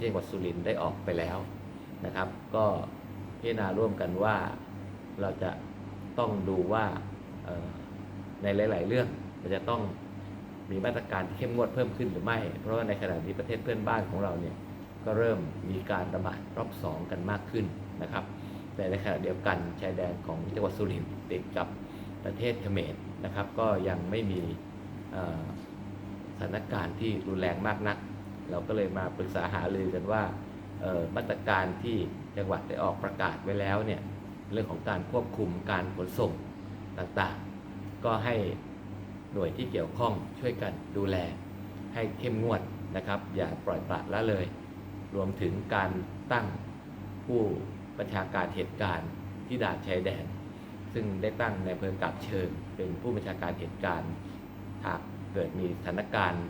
ที่จังหวัดสุรินทร์ได้ออกไปแล้วนะครับ ก็พิจารณาร่วมกันว่าเราจะต้องดูว่าในหลาย ๆ เรื่องเราจะต้องมีมาตรการที่เข้มงวดเพิ่มขึ้นหรือไม่ เพราะว่าในขณะนี้ประเทศเพื่อนบ้านของเราเนี่ยก็เริ่มมีการระบาดรอบสองกันมากขึ้นนะครับ แต่ในขณะเดียวกันชายแดนของจังหวัดสุรินทร์ติดกับประเทศเขมรนะครับ ก็ยังไม่มีสถานการณ์ที่รุนแรงมากนัก เราก็เลยมาปรึกษาหารือกันว่ามาตรการที่จังหวัดได้ออกประกาศไว้แล้วเนี่ยเรื่องของการควบคุมการขนส่งต่างๆ ก็ให้หน่วยที่เกี่ยวข้องช่วยกันดูแล ให้เข้มงวดนะครับ อย่าปล่อยปละละเลย รวมถึงการตั้งผู้ประชาการเหตุการณ์ที่ด่านชายแดน ซึ่งได้ตั้งในอำเภอกาบเชิงเป็นผู้บัญชาการเหตุการณ์หากเกิดมีสถานการณ์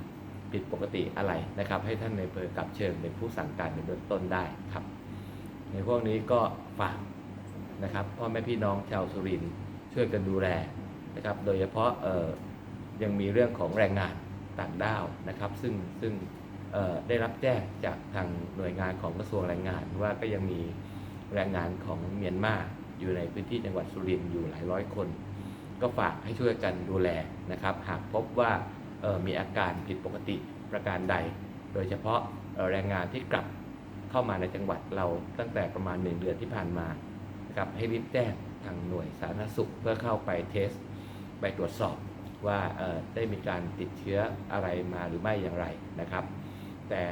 ผิดปกติอะไรนะครับ ให้ท่านในอำเภอกาบเชิงเป็นผู้สั่งการในเบื้องต้นได้ครับ ในพวกนี้ก็ฝากนะครับพ่อแม่พี่น้องชาวสุรินช่วยกันดูแลนะครับ โดยเฉพาะเอ่อยังมีเรื่องของแรงงานต่างด้าวนะครับ ซึ่งซึ่งได้รับแจ้งจากทางหน่วยงานของกระทรวงแรงงาน ว่าก็ยังมีแรงงานของเมียนมาอยู่ในพื้นที่จังหวัดสุรินทร์อยู่หลายร้อยคน ก็ฝากให้ช่วยกันดูแลนะครับ หากพบว่า มีอาการผิดปกติประการใด โดยเฉพาะแรงงานที่กลับเข้ามาในจังหวัดเราตั้งแต่ประมาณหนึ่งเดือนที่ผ่านมานะครับให้รีบแจ้งทางหน่วยสาธารณสุขเพื่อเข้าไปเทส ไปตรวจสอบว่าได้มีการติดเชื้ออะไรมาหรือไม่อย่างไรนะครับ แต่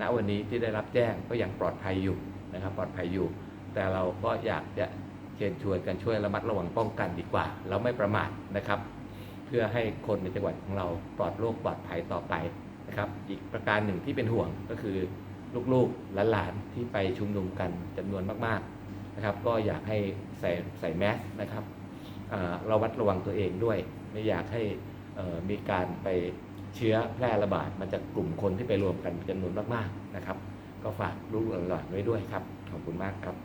ณวันนี้ที่ได้รับแจ้งก็ยังปลอดภัยอยู่นะครับปลอดภัยอยู่ แต่เราก็อยากจะเชิญชวนกันช่วยระมัดระวังป้องกันดีกว่า เราไม่ประมาทนะครับ พื่อให้คนในจังหวัดของเราปลอดโรคปลอดภัยต่อไปนะครับ อีกประการหนึ่งที่เป็นห่วงก็คือลูกๆหลานๆที่ไปชุมนุมกันจำนวนมากๆนะครับ ก็อยากให้ใส่ใส่แมสนะครับเราวัดระวังตัวเองด้วย ไม่อยากให้มีการไปเชื้อแพร่ระบาดมาจากกลุ่มคนที่ไปรวมกันจำนวนมากๆนะครับ ก็ฝากลูกหลานไว้ด้วยครับ ขอบคุณมากครับ